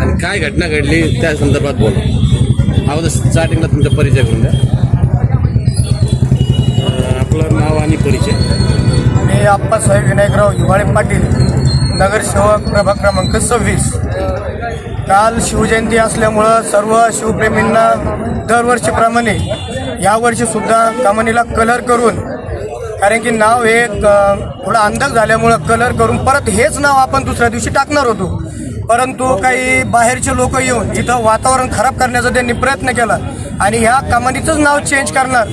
आणि काय घटना घडली त्या संदर्भात बोला. अगोदर स्टार्टिंगला तुमचा परिचय करून द्या. आपलं नाव आणि परिचय. मी आप्पासाहेब विनायकराव हिवाळे पाटील नगरसेवक प्रभाग क्रमांक सव्वीस. काल शिवजयंती असल्यामुळं सर्व शिवप्रेमींना दरवर्षीप्रमाणे यावर्षी सुद्धा कमानीला कलर करून कारण की नाव हे थोडं अंदाज झाल्यामुळं कलर करून परत हेच नाव आपण दुसऱ्या दिवशी टाकणार होतो. परंतु काही बाहेरचे लोक येऊन इथं वातावरण खराब करण्याचा त्यांनी प्रयत्न केला आणि ह्या कमानीचंच नाव चेंज करणार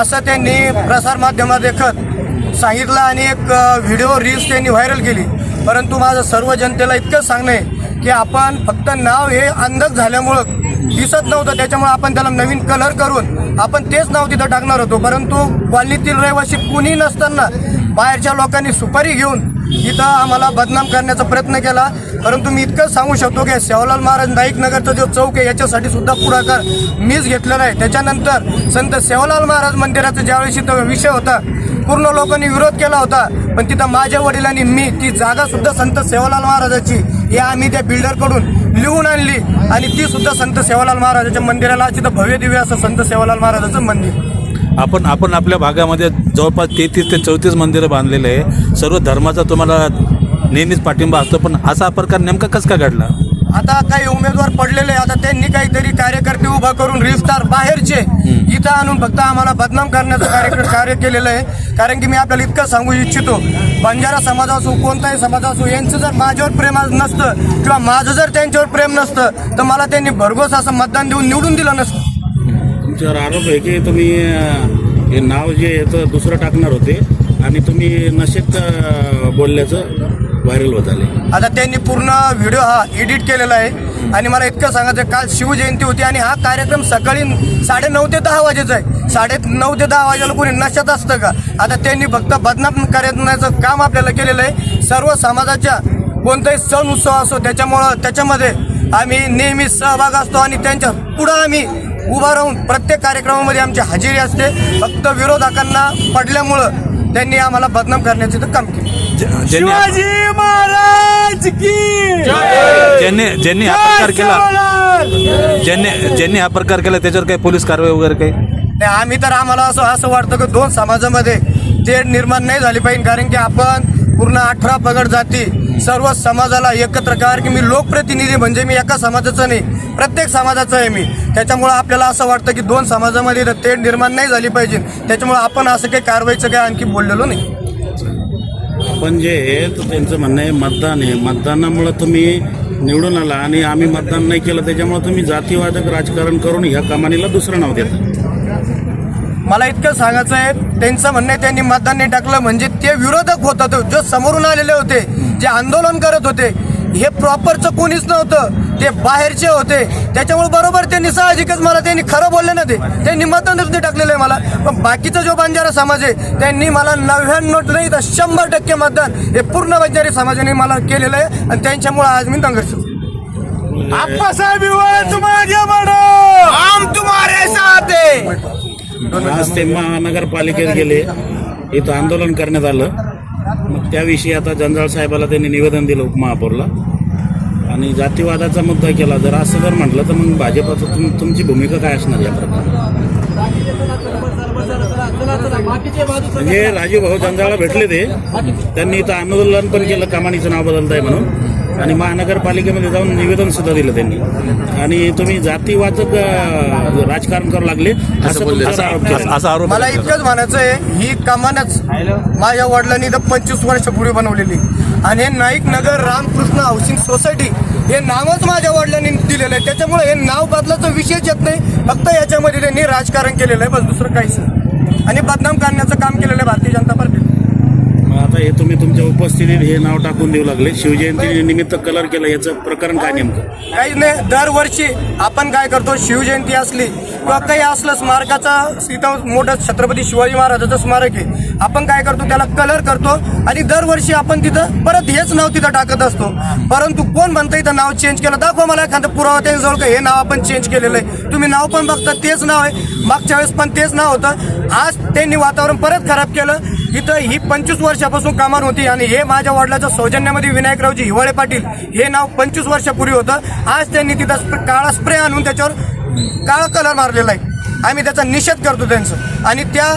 असं त्यांनी प्रसारमाध्यमादेखत सांगितलं आणि एक व्हिडिओ रील्स त्यांनी व्हायरल केली. परंतु माझं सर्व जनतेला इतकंच सांगणं आहे की आपण फक्त नाव हे अंधक झाल्यामुळं दिसत नव्हतं. त्याच्यामुळे आपण त्याला नवीन कलर करून आपण तेच नाव तिथं टाकणार होतो. परंतु कॉलनीतील रहिवासी कुणी नसताना बाहेरच्या लोकांनी सुपारी घेऊन इथं आम्हाला बदनाम करण्याचा प्रयत्न केला. परंतु मी इतकंच सांगू शकतो की सेवालाल महाराज नाईक नगरचा जो चौक आहे याच्यासाठी सुद्धा पुढाकार मीच घेतलेला आहे. त्याच्यानंतर संत सेवालाल महाराज मंदिराचा ज्यावेळेस तो विषय होता पूर्ण लोकांनी विरोध केला होता पण तिथं माझ्या वडिलांनी मी ती जागा सुद्धा संत सेवालाल महाराजाची हे आम्ही त्या बिल्डरकडून लिहून आणली आणि ती सुद्धा संत सेवालाल महाराजाच्या मंदिराला तिथं भव्य दिव्य असं संत सेवालाल महाराजाचं मंदिर. आपण आपण आपल्या भागामध्ये जवळपास तेहतीस ते चौतीस मंदिरं बांधलेले आहे. सर्व धर्माचा तुम्हाला नेहमीच पाठिंबा असतो पण असा प्रकार नेमका कस का घडला? आता काही उमेदवार पडलेले आता त्यांनी काहीतरी कार्यकर्ते उभा करून रिस्टार बाहेरचे इथं आणून फक्त आम्हाला बदनाम करण्याचं कार्य कार्य केलेलं आहे. कारण की मी आपल्याला इतकं सांगू इच्छितो बंजारा समाज असो कोणताही समाज असो यांचं जर माझ्यावर प्रेम नसतं किंवा माझं जर त्यांच्यावर प्रेम नसतं तर मला त्यांनी भरघोस असं मतदान देऊन निवडून दिलं नसतं. तुमच्यावर आरोप आहे की तुम्ही हे नाव जे येतं दुसरं टाकणार होते आणि तुम्ही नशेत बोलल्याचं व्हायरल होत आले. आता त्यांनी पूर्ण व्हिडिओ हा एडिट केलेला आहे. आणि मला इतकं सांगायचं काल शिवजयंती होती आणि हा कार्यक्रम सकाळी साडे नऊ ते दहा वाजेचा आहे. साडे नऊ ते दहा वाजेला कोणी नशेत असतं का? आता त्यांनी फक्त बदनाम करण्याचं काम आपल्याला केलेलं आहे. सर्व समाजाच्या कोणताही सण उत्सव असो त्याच्यामुळं त्याच्यामध्ये आम्ही नेहमी सहभाग असतो आणि त्यांच्या पुढं आम्ही उभा राहून प्रत्येक कार्यक्रमामध्ये आमची हजेरी असते. फक्त विरोधकांना पडल्यामुळं त्यांनी आम्हाला बदनाम करण्याचं इथं काम केलं. ज- ज्यांनी महाराज की ज्यांनी ज्यांनी हा प्रकार केला ज्यांनी ज्यांनी हा प्रकार केला त्याच्यावर काही पोलीस कारवाई वगैरे काही? नाही आम्ही तर आम्हाला असं असं वाटतं की दोन समाजामध्ये तेढ निर्माण नाही झाली पाहिजे कारण की आपण पूर्ण अठरा पगड जाती. सर्व समाजाला एकत्र कारण की मी लोकप्रतिनिधी म्हणजे मी एका समाजाचं नाही. प्रत्येक समाजाचं आहे मी. त्याच्यामुळं आपल्याला असं वाटतं की दोन समाजामध्ये तर तेढ निर्माण नाही झाली पाहिजे. त्याच्यामुळं आपण असं काही कारवाईचं काही आणखी बोललेलो नाही. आपण जे आहे तर त्यांचं म्हणणं आहे मतदान आहे. मतदानामुळं तुम्ही निवडून आला आणि आम्ही मतदान नाही केलं त्याच्यामुळं तुम्ही जातीवादक राजकारण करून ह्या कमानीला दुसरं नाव देता. मला इतकं सांगायचं आहे त्यांचं म्हणणं आहे त्यांनी मतदान नाही टाकलं म्हणजे ते विरोधक होतात जो समोरून आलेले होते जे आंदोलन करत होते हे प्रॉपरचं कोणीच नव्हतं ते बाहेरचे होते. त्याच्यामुळे बरोबर त्यांनी साहजिकच मला त्यांनी खरं बोलले ना ते. त्यांनी मतदानच नाही टाकलेलं आहे मला. पण बाकीचा जो बंजारा समाज आहे त्यांनी मला नव्याण्णव नाही तर शंभर टक्के मतदान हे पूर्ण बंजारी समाजाने मला केलेलं आहे आणि त्यांच्यामुळे आज मी संघर्ष आप्पासाहेब तुम्हाला हम तुम्हारे साथ आज ते महानगरपालिकेत गेले. इथं आंदोलन करण्यात आलं. मग त्याविषयी आता जंजाळ साहेबाला त्यांनी निवेदन दिलं उपमहापौरला. आणि जातीवादाचा मुद्दा केला. जर असं जर म्हटलं तर मग भाजपाचं तुम तुमची भूमिका काय असणार या प्रकारे? म्हणजे राजीव भाऊ जंजाळला भेटले ते. त्यांनी इथं आंदोलन पण केलं. कमानीचं नाव बदलत आहे म्हणून. आणि महानगरपालिकेमध्ये जाऊन निवेदन सुद्धा दिलं त्यांनी. आणि तुम्ही जातीवाचक अं, राजकारण करू लागले. असं तुमच्यावर आरोप केला. असा- असा आरोप मला इतकंच म्हणायचं आहे ही कमानच माझ्या वडिलांनी तर पंचवीस वर्षापूर्वी बनवलेली. आणि हे नाईक नगर रामकृष्ण हाऊसिंग सोसायटी हे नावच माझ्या वडिलांनी दिलेलं आहे. त्याच्यामुळे हे नाव बदलाचा विषयच येत नाही. फक्त याच्यामध्ये त्यांनी राजकारण केलेलं आहे बस दुसरं काहीच नाही. आणि बदनाम करण्याचं काम केलेलं आहे भारतीय जनता पार्टी हे तुम्ही तुमच्या उपस्थितीत हे नाव टाकून देऊ लागले. शिवजयंती निमित्त कलर केलं याचं प्रकरण काय नेमकं? काही नाही दरवर्षी आपण काय करतो शिवजयंती असली किंवा काही असलं स्मारकाचा इथं मोठं छत्रपती शिवाजी महाराजाचं स्मारक आहे. आपण काय करतो त्याला कलर करतो आणि दरवर्षी आपण तिथं परत हेच नाव तिथं टाकत असतो. परंतु कोण म्हणतं इथं नाव चेंज केलं? दाखवा मला एखादं पुरावा त्यांच्याजवळ का हे नाव आपण चेंज केलेलं आहे. तुम्ही नाव पण बघता तेच नाव आहे. मागच्या वेळेस पण तेच नाव होतं. आज त्यांनी वातावरण परत खराब केलं. इथं ही पंचवीस वर्षापासून कामावर होती आणि हे माझ्या वडिलाच्या सौजन्यामध्ये विनायकरावजी हिवाळे पाटील हे नाव पंचवीस वर्षापूर्वी होतं. आज त्यांनी तिथं स्प्रे- काळा स्प्रे आणून त्याच्यावर काळा कलर मारलेला आहे. आम्ही त्याचा निषेध करतो त्यांचं. आणि त्या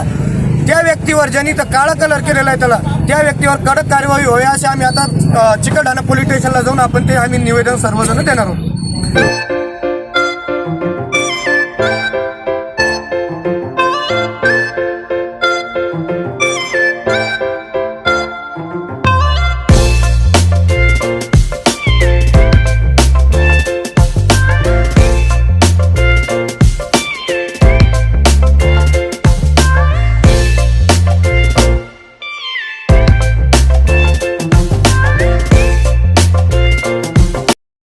त्या व्यक्तीवर ज्यांनी तर काळा कलर केलेला आहे त्याला त्या व्यक्तीवर कडक कार्यवाही होईल असे आम्ही आता चिकलठाणा पोलीस स्टेशनला जाऊन आपण ते आम्ही निवेदन सर्वजण देणार आहोत.